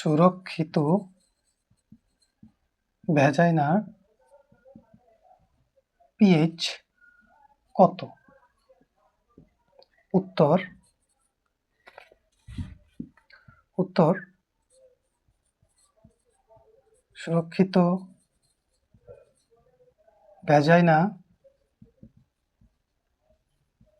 সুরক্ষিত ভ্যাজাইনার পিএইচ কত? উত্তর উত্তর সুরক্ষিত ভ্যাজাইনা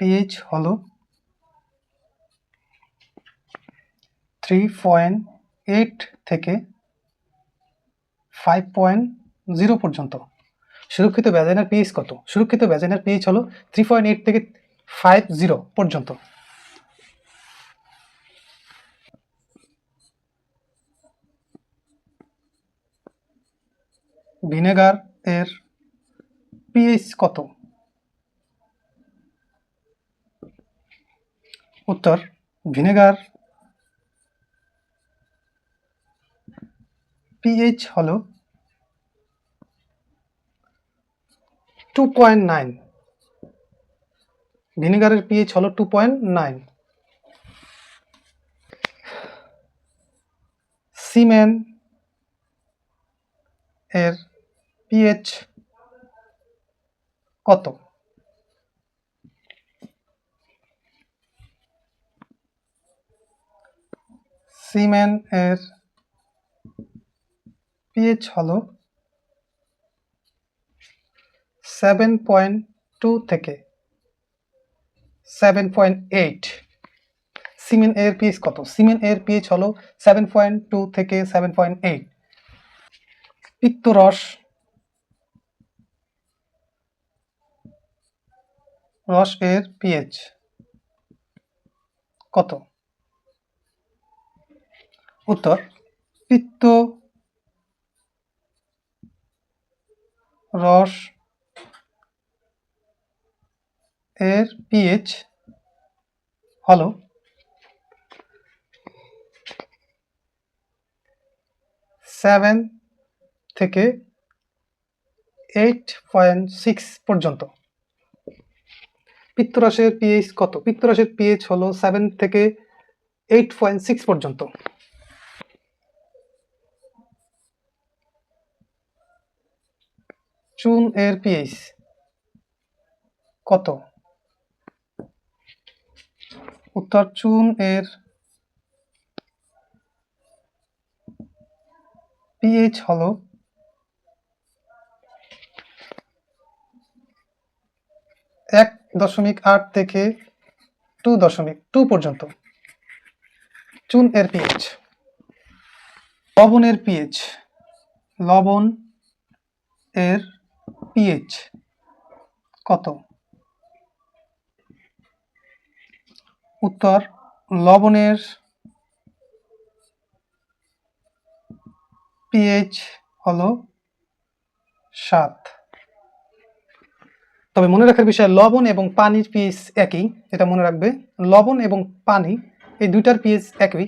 পিএইচ হলো থ্রি পয়েন্ট এইট থেকে ফাইভ পয়েন্ট জিরো পর্যন্ত। সুরক্ষিত ভ্যাজাইনার পিএইচ কত? সুরক্ষিত ভ্যাজাইনার পিএইচ হলো থ্রি পয়েন্ট এইট থেকে ফাইভ জিরো পর্যন্ত। ভিনেগার এর পিএইচ কত? উত্তর, ভিনেগার পিএইচ হলো টু পয়েন্ট নাইন ভিনেগারের পিএইচ হলো টু পয়েন্ট নাইন সিমেন্ট এর পিএইচ কত? সিমেন্ট এর পিএইচ হলো সেভেন পয়েন্ট টু থেকে সেভেন পয়েন্ট এইট সিমেন্ট এর পিএইচ কত? সিমেন্ট এর পিএইচ হলো সেভেন পয়েন্ট টু থেকে সেভেন পয়েন্ট এইট পিত্তরস রস এর পিএইচ কত? উত্তর, পিত্ত রস এর পিএইচ হলো সেভেন থেকে এইট পয়েন্ট সিক্স পর্যন্ত। পিত্তরসের পিএইচ কত? পিত্তরসের পিএইচ হলো সেভেন থেকে এইট পয়েন্ট সিক্স পর্যন্ত। চুন এর পিএইচ কত? উত্তর চুন এর পিএইচ হলো এক দশমিক আট থেকে টু দশমিক টু পর্যন্ত। চুন এর পিএইচ। লবণের পিএইচ। লবণ এর পিএইচ? কত? উত্তর, লবণের পিএইচ হলো সাত। তবে মনে রাখার বিষয়, লবণ এবং পানির পিএইচ একই, এটা মনে রাখবে। লবণ এবং পানি, এই দুইটার পিএইচ একই।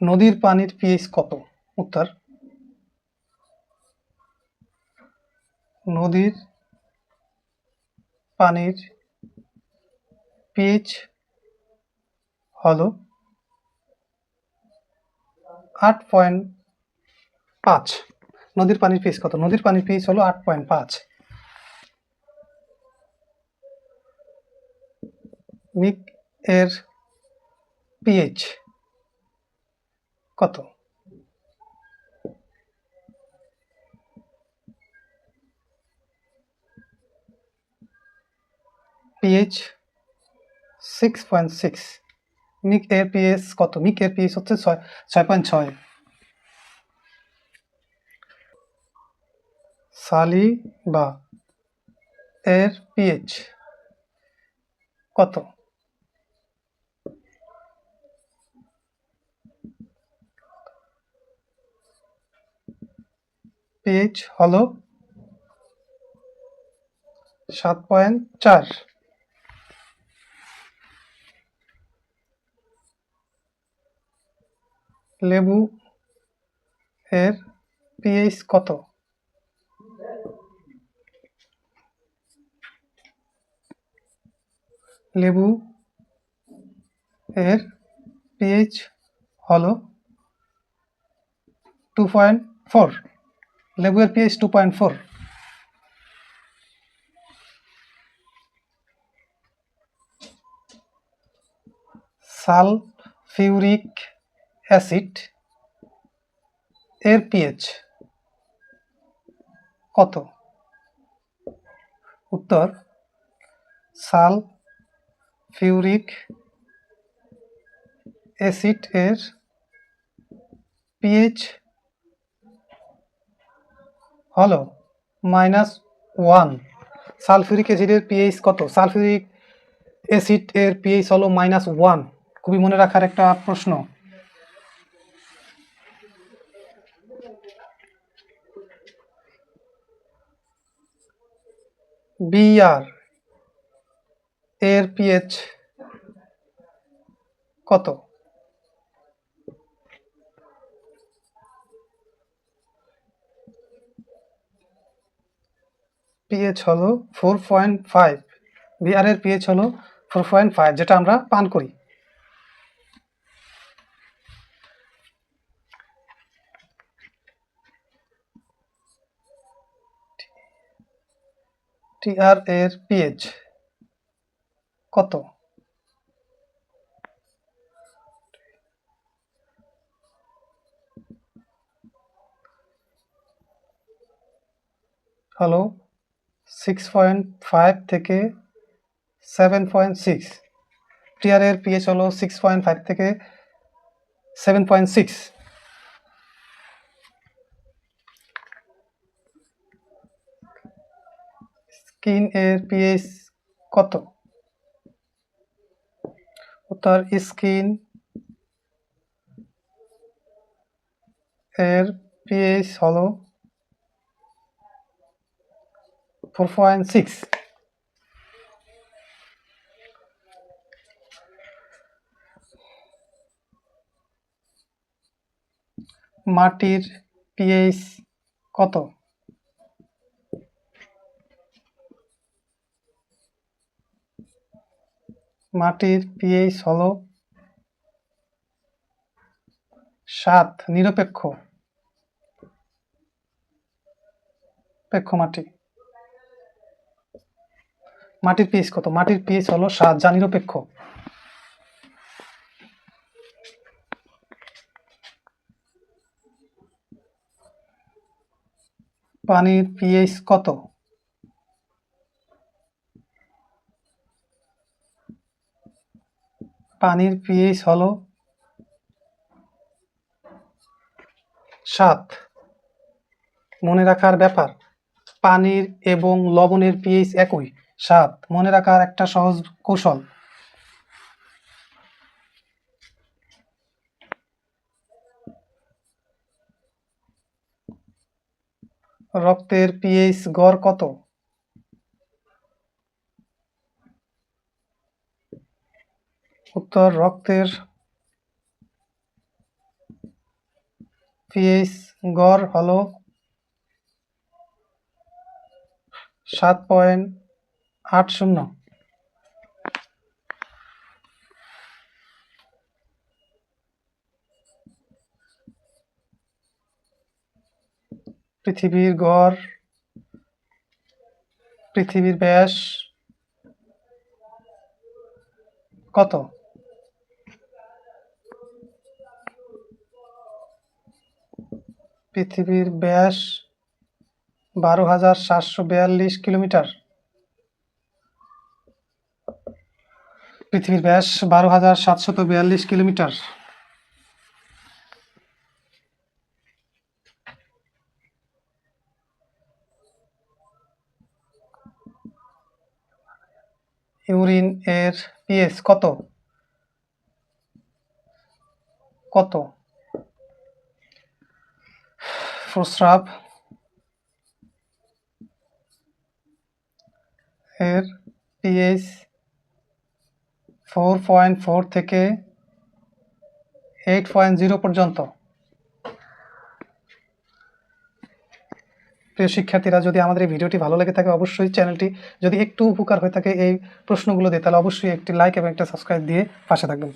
নদীর পানির পিএইচ কত? উত্তর। নদীর পানির পিএইচ হলো আট পয়েন্ট পাঁচ। নদীর পানির পিএইচ কত? নদীর পানির পিএইচ হলো আট পয়েন্ট পাঁচ। মিক এর পিএইচ কত? পিএইচ সিক্স পয়েন্ট সিক্স মিক এর পিএইচ কত? মিক এর পিএইচ হচ্ছে ছয় ছয় পয়েন্ট ছয়। সালি বা এর পিএইচ কত? পিচ হলো সাত পয়েন্ট চার। লেবু এর পিএইচ কত? লেবু এর পিএইচ হলো টু পয়েন্ট ফোর লেবু এর pH two point four sulphuric acid এর পিএইচ কত? উত্তর সালফিউরিক অ্যাসিড এর পিএইচ হলো মাইনাস ওয়ান। সালফিউরিক অ্যাসিডের পিএইচ কত? সালফিউরিক অ্যাসিড এর পিএইচ হলো মাইনাস ওয়ান। খুবই মনে রাখার একটা প্রশ্ন। বিআর এর পিএইচ কত? পিএইচ হলো ফোর পয়েন্ট ফাইভ বিআর এর পিএইচ হলো ফোর পয়েন্ট ফাইভ, যেটা আমরা পান করি। টিআর এর পিএইচ কত? হলো সিক্স পয়েন্ট ফাইভ থেকে সেভেন পয়েন্ট সিক্স টিআর এর পিএইচ হলো সিক্স পয়েন্ট ফাইভ থেকে সেভেন পয়েন্ট সিক্স স্কিন এর পিএইচ কত? উত্তর স্কিন এর পিএইচ হলো ফোর পয়েন্ট সিক্স। মাটির পিএইচ কত? মাটির পিএইচ হলো সাত নিরপেক্ষ। পেক্ষ মাটি। মাটির পিএইচ কত? মাটির পিএইচ হলো সাত, যা নিরপেক্ষ। পানির পিএইচ কত? পানির পিএইচ হলো সাত। মনে রাখার ব্যাপার, পানির এবং লবণের পিএইচ একই। সাত, মনে রাখার একটা সহজ কৌশল। রক্তের পিএইচ গড় কত? উত্তর, রক্তের পিএইচ গড় হলো সাত পয়েন্ট আট শূন্য। পৃথিবীর গড় পৃথিবীর ব্যাস কত? পৃথিবীর ব্যাস বারো হাজার সাতশো বিয়াল্লিশ কিলোমিটার। পৃথিবীর ব্যাস বারো হাজার সাতশত বিয়াল্লিশ কিলোমিটার। ইউরিন এর পিএস কত? কত? প্রস্রাব এর পিএইচ ফোর পয়েন্ট ফোর থেকে এইট পয়েন্ট জিরো পর্যন্ত। প্রিয় শিক্ষার্থীরা, যদি আমাদের এই ভিডিওটি ভালো লেগে থাকে, অবশ্যই চ্যানেলটি যদি একটু উপকার হয়ে থাকে, এই প্রশ্নগুলো দিয়ে, তাহলে অবশ্যই একটি লাইক এবং একটা সাবস্ক্রাইব দিয়ে পাশে থাকবেন।